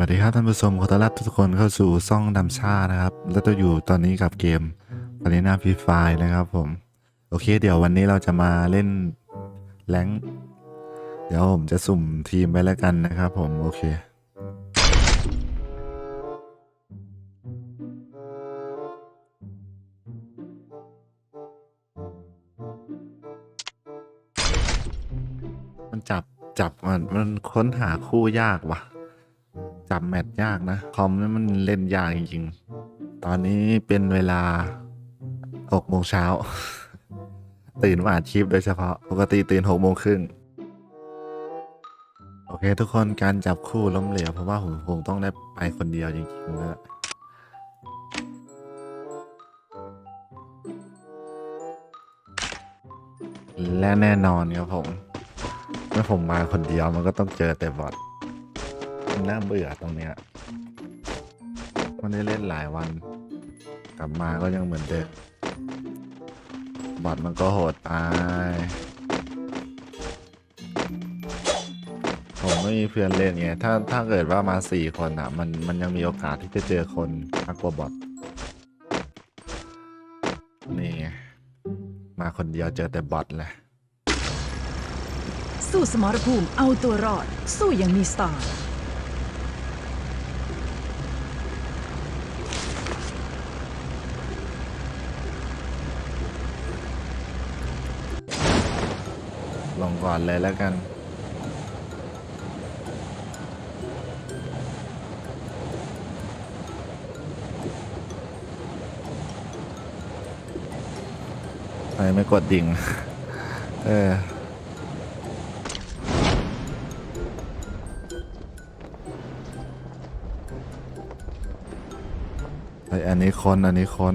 สวัสดีครับท่านผู้ชมขอต้อนรับทุกคนเข้าสู่ซ่องดำชานะครับ แล้วก็อยู่ตอนนี้กับเกม a r e n a Free Fire นะครับผม โอเค เดี๋ยววันนี้เราจะมาเล่นแรงเดี๋ยวผมจะสุ่มทีมไปแล้วกันนะครับผม โอเค มันจับจับมันมันค้นหาคู่ยากว่ะ จับแมตช์ยากนะ คอมนี่มันเล่นยากจริงๆ ตอนนี้เป็นเวลา6โมงเช้า ตื่นมาอัดคลิปโดยเฉพาะ ปกติตื่น6โมงครึ่งโอเค ทุกคนการจับคู่ล้มเหลวเพราะว่าผมคงต้องได้ไปคนเดียวจริงๆแล้วและแน่นอนครับผม เมื่อผมมาคนเดียวมันก็ต้องเจอแต่บอท มันน่าเบื่อตรงเนี้ยมันได้เล่นหลายวัน กลับมาก็ยังเหมือนเดิมบอทมันก็โหดตายผมไม่มีเพื่อนเล่นไง ถ้าถ้าเกิดว่ามาสี่คนอะ มันมันยังมีโอกาสที่จะเจอคนมากกว่าบอทนี่มาคนเดียวเจอแต่บอทแหละสู้สมรภูมิเอาตัวรอด สู้อย่างมีสไตล์ ก่อนเลยแล้วกันไมไม่กดดิ่ง เออเฮ้ยอันนี้คน อันนี้คน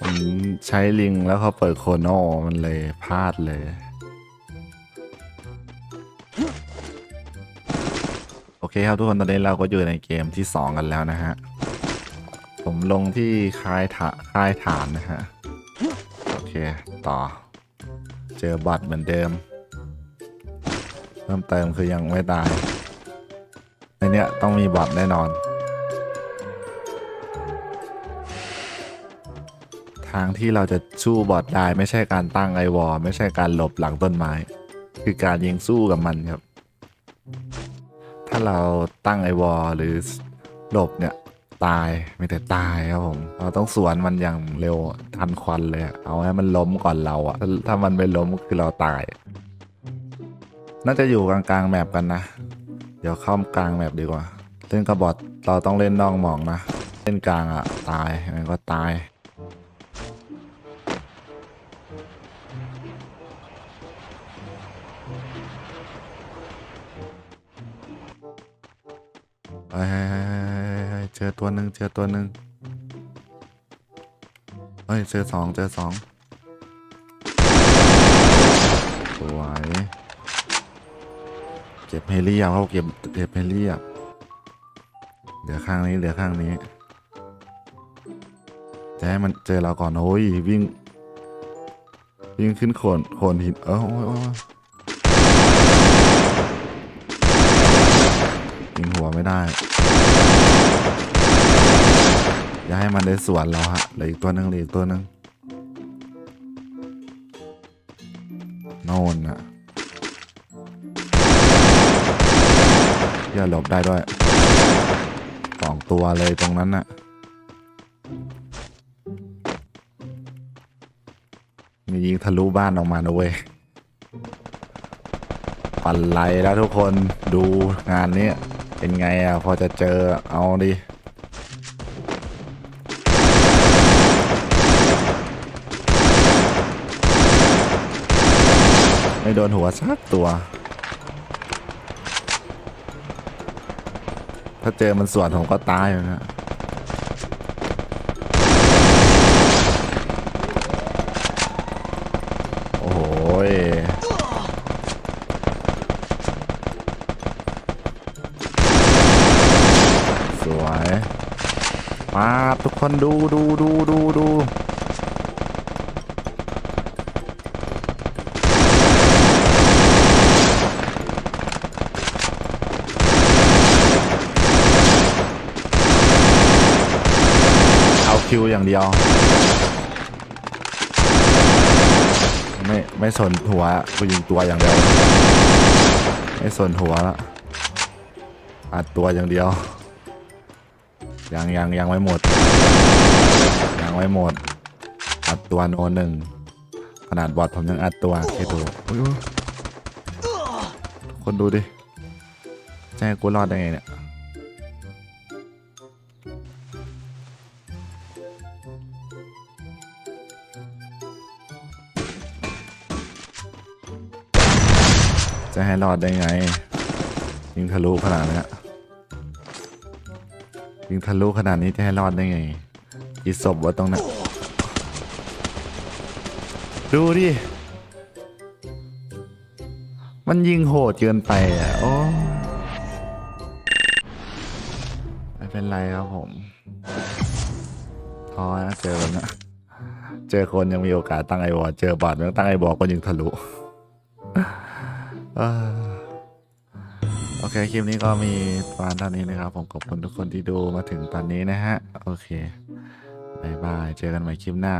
ผมใช้ลิงแล้วเขาเปิดโคโน่มันเลยพลาดเลย โอเคครับทุกคนตอนนี้เราก็อยู่ในเกมที่ 2 กันแล้วนะฮะ ผมลงที่ค่ายฐานค่ายฐานนะฮะ โอเค ต่อ เจอบัตรเหมือนเดิมเพิ่มเติมคือยังไม่ตายในเนี้ยต้องมีบอทแน่นอน ทางที่เราจะสู้บอทได้ไม่ใช่การตั้งไอวอลไม่ใช่การหลบหลังต้นไม้ คือการยิงสู้กับมันครับ ถ้าเราตั้งไอวอลหรือหลบเนี่ยตายไม่แต่ตายครับผม เราต้องสวนมันอย่างเร็วทันควันเลย เอาให้มันล้มก่อนเราอะถ้ามันไม่ล้มคือเราตาย น่าจะอยู่กลางๆแมปกันนะ เดี๋ยวเข้ากลางแมปดีกว่า เล่นกระบอดเราต้องเล่นนอกหมองนะ เล่นกลางอะตายยังไงก็ตาย เฮ้ยเฮ้ยเฮ้ยเฮ้ยเฮ้ยเจอตัวหนึ่งเจอตัวหนึ่งเฮ้ยเจอสองเจอสองสวยเก็บเฮลี่เอาเขาเก็บเก็บเฮลี่อะเหลือข้างนี้เหลือข้างนี้จะให้มันเจอเราก่อนโอ้ยวิ่งวิ่งขึ้นโขนโขนหินเออโอ้ยโอ้ ยิงหัวไม่ได้ อย่าให้มันได้สวนเราฮะเหลืออีกตัวหนึงเหลืออีกตัวหนึงโน่นอะอย่าหลบได้ด้วยสองตัวเลยตรงนั้นน่ะ มียิงทะลุบ้านออกมานะเว้ยปันไหลแล้วทุกคนดูงานนี้ เป็นไงอะ พอจะเจอเอาดิไม่โดนหัวสักตัว ถ้าเจอมันส่วนผมก็ตายแล้วนะ มาทุกคนดูดูดูดูดูเอาคิวอย่างเดียว ไม่ ไม่สนหัวกูยิงตัวอย่างเดียว ไม่สนหัวละอัดตัวอย่างเดียว ยังยังยังไม่หมด ยังไม่หมด อัดตัวโนหนึ่งขนาดบอดผมยังอัดตัวคิดดูคนดูดิจะให้กูรอดได้ไงเนี่ยจะให้รอดได้ไงยิงทะลุขนาดนี้ ยิงทะลุขนาดนี้จะให้รอดได้ไงอีศพว่าตรงนั้นดูดิ มันยิงโหดเกินไปอะ โอ้ไม่เป็นไรครับผมท้อนะเจอแบบนะเจอคนยังมีโอกาสตั้งไอวอเจอบอดไม่ต้องตั้งไอวอก็ยิงทะลุอ่อ โอเค คลิปนี้ก็มีประมาณเท่านี้นะครับ ผมขอบคุณทุกคนที่ดูมาถึงตอนนี้นะฮะ โอเคบายบาย เจอกันใหม่คลิปหน้า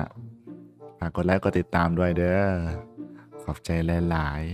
ฝากกดไลค์ กดติดตามด้วยเด้อ ขอบใจหลาย ๆ